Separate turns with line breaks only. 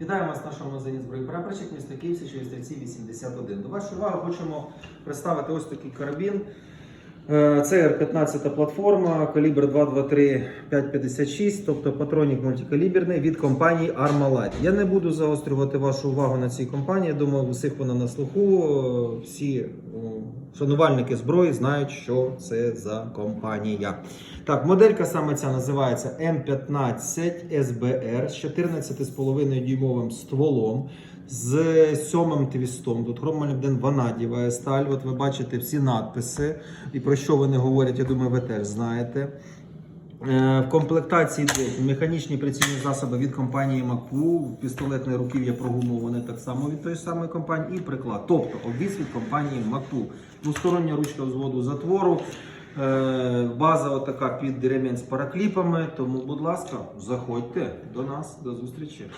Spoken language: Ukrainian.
Вітаємо вас в нашому магазині зброї прапорщик, місто Київ, стрільці 81. До вашої уваги хочемо представити ось такий карабін. Е, Це Р-15 платформа, калібр 223 556, тобто патронник мультикаліберний від компанії Armalite. Я не буду заострювати вашу увагу на цій компанії. Думаю, у всіх вона на слуху. Е, Всі е, шанувальники зброї знають, що це за компанія. Так, моделька саме ця називається М15 СБР з 14,5 дюймовим стволом. З сьомим твістом. Тут хромолібден ванадієва сталь. От ви бачите всі надписи. І про що вони говорять, я думаю, ви теж знаєте. Е, В комплектації механічні прицільні засоби від компанії МАКУ, пістолетне руків'я прогумоване так само від тої самої компанії, і приклад. Тобто обвіз від компанії МАКУ. Двостороння ручка взводу затвору. Е, База отака під ремінь з паракліпами. Тому, будь ласка, заходьте до нас, до зустрічі.